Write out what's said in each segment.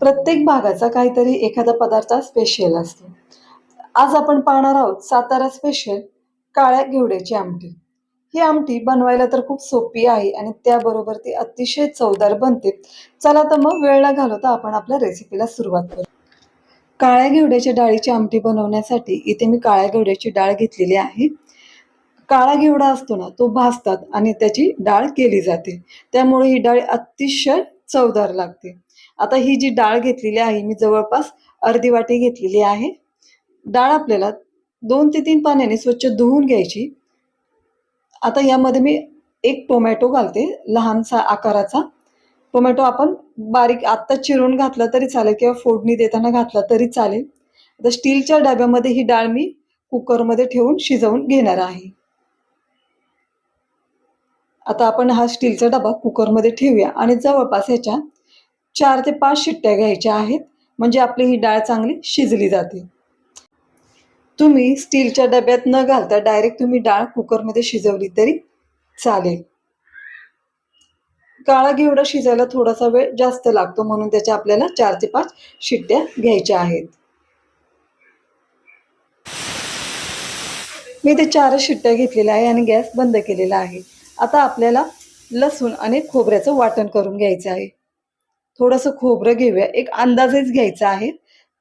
प्रत्येक भागाचा काहीतरी एखादा पदार्थ स्पेशल असतो. आज आपण पाहणार आहोत सातारा स्पेशल काळ्या घेवड्याची आमटी. ही आमटी बनवायला तर खूप सोपी आहे आणि त्याबरोबर ती अतिशय चवदार बनते. चला तर मग वेळ न घालवता आपण आपल्या रेसिपीला सुरुवात करू. काळ्या घेवड्याच्या डाळीची आमटी बनवण्यासाठी इथे मी काळ्या घेवड्याची डाळ घेतलेली आहे. काळा घेवडा असतो ना तो भाजतात आणि त्याची डाळ केली जाते. त्यामुळे ही डाळ अतिशय चवदार लागते. आता ही जी डाळ घेतलेली आहे मी जवळपास अर्धी वाटी घेतलेली आहे. डाळ आपल्याला दोन ते तीन पाण्याने स्वच्छ धुवून घ्यायची. आता यामध्ये मी एक टोमॅटो घालते लहानसा आकाराचा. टोमॅटो आपण बारीक आत्ता चिरून घातला तरी चालेल किंवा फोडणी देताना घातला तरी चालेल. आता स्टीलच्या डब्यामध्ये ही डाळ मी कुकरमध्ये ठेवून शिजवून घेणार आहे. आता आपण हा स्टीलचा डबा कुकरमध्ये ठेवूया आणि जवळपास ह्याच्या चार ते पाच शिट्ट्या घ्यायच्या आहेत म्हणजे आपली ही डाळ चांगली शिजली जाते. तुम्ही स्टीलच्या डब्यात न घालता डायरेक्ट तुम्ही डाळ कुकरमध्ये शिजवली तरी चालेल. काळा घेवडा शिजायला थोडासा वेळ जास्त लागतो म्हणून त्याच्या आपल्याला चार ते पाच शिट्ट्या घ्यायच्या आहेत. मी ते चारच शिट्ट्या घेतलेल्या आहे आणि गॅस बंद केलेला आहे. आता आपल्याला लसूण आणि खोबऱ्याचं वाटण करून घ्यायचं आहे. थोडंसं खोबरं घेऊया. एक अंदाजेच घ्यायचा आहे.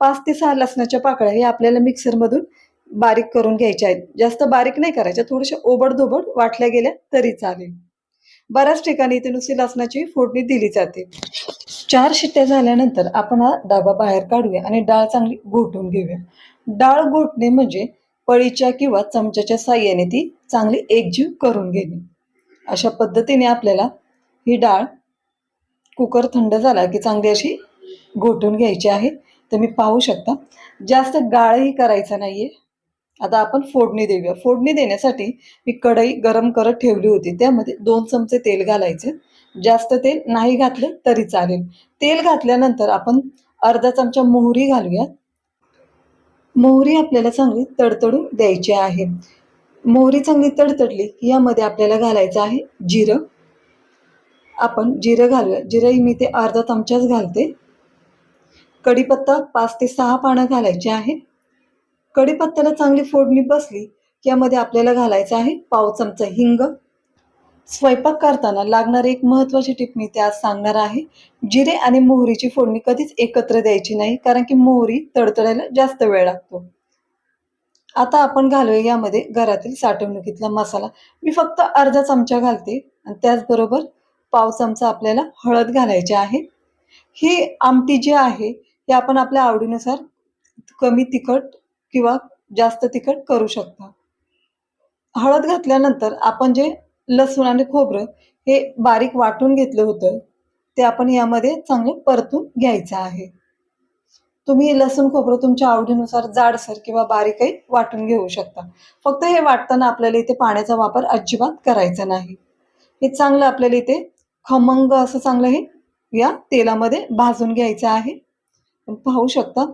पाच ते सहा लसणाच्या पाकळ्या हे आपल्याला मिक्सरमधून बारीक करून घ्यायच्या आहेत. जास्त बारीक नाही करायच्या थोड्याशा ओबडधोबड वाटल्या गेल्या तरी चालेल. बऱ्याच ठिकाणी इथे नुसती लसणाची फोडणी दिली जाते. चार शिट्ट्या झाल्यानंतर आपण हा डाबा बाहेर काढूया आणि डाळ चांगली घोटून घेऊया. डाळ घोटणे म्हणजे पळीच्या किंवा चमच्याच्या साह्याने ती चांगली एकजीव करून घेणे. अशा पद्धतीने आपल्याला ही डाळ कुकर थंड झाला की चांगली अशी घोटून घ्यायची आहे. तुम्ही पाहू शकता. जास्त गाळही करायचा नाहीये. आता आपण फोडणी देऊया. फोडणी देण्यासाठी मी कढई गरम करत ठेवली होती. त्यामध्ये दोन चमचे तेल घालायचे. जास्त तेल नाही घातलं तरी चालेल. तेल घातल्यानंतर आपण अर्धा चमचा मोहरी घालूया. मोहरी आपल्याला चांगली तडतडू द्यायची आहे. मोहरी चांगली तडतडली यामध्ये आपल्याला घालायचं आहे जिरं. आपण जिरं घालूया. जिरंही मी ते अर्धा चमचाच घालते. कढीपत्ता पाच ते सहा पानं घालायची आहे. कढीपत्त्याला चांगली फोडणी बसली की यामध्ये आपल्याला घालायचं आहे पाव चमचा हिंग. स्वयंपाक करताना लागणारी एक महत्त्वाची टिप मी ते आज सांगणार आहे. जिरे आणि मोहरीची फोडणी कधीच एकत्र द्यायची नाही कारण की मोहरी तडतडायला जास्त वेळ लागतो. आता आपण घालूया यामध्ये घरातील साठवणुकीतला मसाला. मी फक्त अर्धा चमचा घालते आणि त्याचबरोबर पाव चमचा आपल्याला हळद घालायची आहे. ही आमटी जी आहे ही आपण आपल्या आवडीनुसार कमी तिखट किंवा जास्त तिखट करू शकता. हळद घातल्यानंतर आपण जे लसूण आणि खोबरं हे बारीक वाटून घेतलं होतं ते आपण यामध्ये चांगलं परतून घ्यायचं आहे. तुम्ही लसूण खोबरं तुमच्या आवडीनुसार जाडसर किंवा बारीकही वाटून घेऊ शकता. फक्त हे वाटताना आपल्याला इथे पाण्याचा वापर अजिबात करायचा नाही. हे चांगलं आपल्याला इथे खमंग असं चांगलं हे या तेलामध्ये भाजून घ्यायचं आहे. पाहू शकता.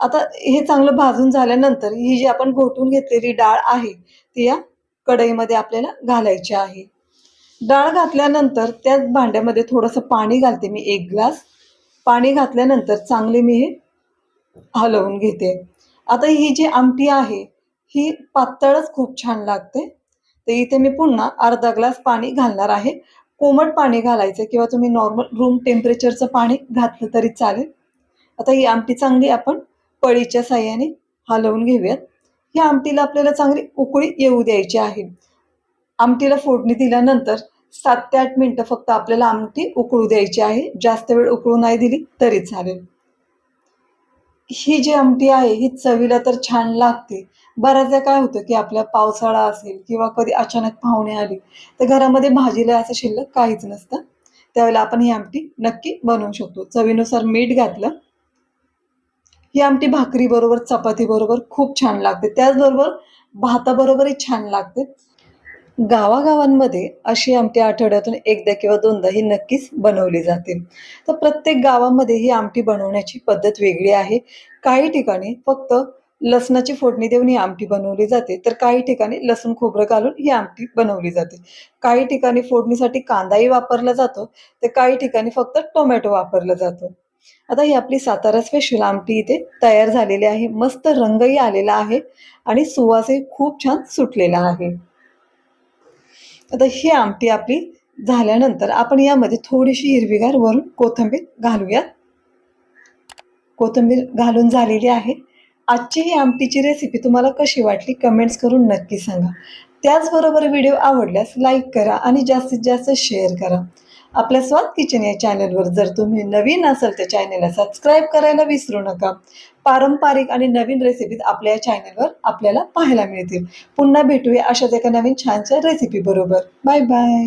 आता हे चांगलं भाजून झाल्यानंतर ही जी आपण घोटून घेतलेली डाळ आहे ती या कढईमध्ये आपल्याला घालायची आहे. डाळ घातल्यानंतर त्याच भांड्यामध्ये थोडंसं पाणी घालते मी एक ग्लास. पाणी घातल्यानंतर चांगले मी हे हलवून घेते. आता ही जी आमटी आहे ही पातळच खूप छान लागते. तर इथे मी पुन्हा अर्धा ग्लास पाणी घालणार आहे. कोमट पाणी घालायचं किंवा तुम्ही नॉर्मल रूम टेम्परेचरचं पाणी घातलं तरी चालेल. आता ही आमटी चांगली आपण पळीच्या साह्याने हलवून घेऊयात. या आमटीला आपल्याला चांगली उकळी येऊ द्यायची आहे. आमटीला फोडणी दिल्यानंतर सात ते आठ मिनटं फक्त आपल्याला आमटी उकळू द्यायची आहे. जास्त वेळ उकळू नाही दिली तरी चालेल. ही जी आमटी आहे ही चवीला तर छान लागते. बऱ्याचदा काय होतं की आपल्या पावसाळा असेल किंवा कधी अचानक पाहुणे आली तर घरामध्ये भाजीला असं शिल्लक काहीच नसतं. त्यावेळेला आपण ही आमटी नक्की बनवू शकतो. चवीनुसार मीठ घातलं ही आमटी भाकरी बरोबर चपाती बरोबर खूप छान लागते. त्याचबरोबर भाताबरोबरही छान लागते. गावागावांमध्ये अशी आमटी आठवड्यातून एकदा किंवा दोनदा ही नक्कीच बनवली जाते. तर प्रत्येक गावामध्ये ही आमटी बनवण्याची पद्धत वेगळी आहे. काही ठिकाणी फक्त लसणाची फोडणी देऊन ही आमटी बनवली जाते. तर काही ठिकाणी लसूण खोबरं घालून ही आमटी बनवली जाते. काही ठिकाणी फोडणीसाठी कांदाही वापरला जातो. तर काही ठिकाणी फक्त टोमॅटो वापरला जातो. आता ही आपली सातारा स्पेशल आमटी इथे तयार झालेली आहे. मस्त रंगही आलेला आहे आणि सुवासही खूप छान सुटलेला आहे. आता ही आमटी आपली झाल्यानंतर आपण यामध्ये थोडीशी हिरवीगार वरून कोथिंबीर घालूयात कोथिंबीर घालून झालेली आहे. आजची ही आमटीची रेसिपी तुम्हाला कशी वाटली कमेंट्स करून नक्की सांगा. त्याचबरोबर व्हिडिओ आवडल्यास लाईक करा आणि जास्तीत जास्त शेअर करा. आपल्या स्वाद किचन या चॅनलवर जर तुम्ही नवीन असाल तर चॅनलला सबस्क्राईब करायला विसरू नका. पारंपरिक आणि नवीन रेसिपीज आपल्या या चॅनलवर आपल्याला पाहायला मिळतील. पुन्हा भेटूया अशाच एका नवीन छानशा रेसिपी बरोबर. Bye bye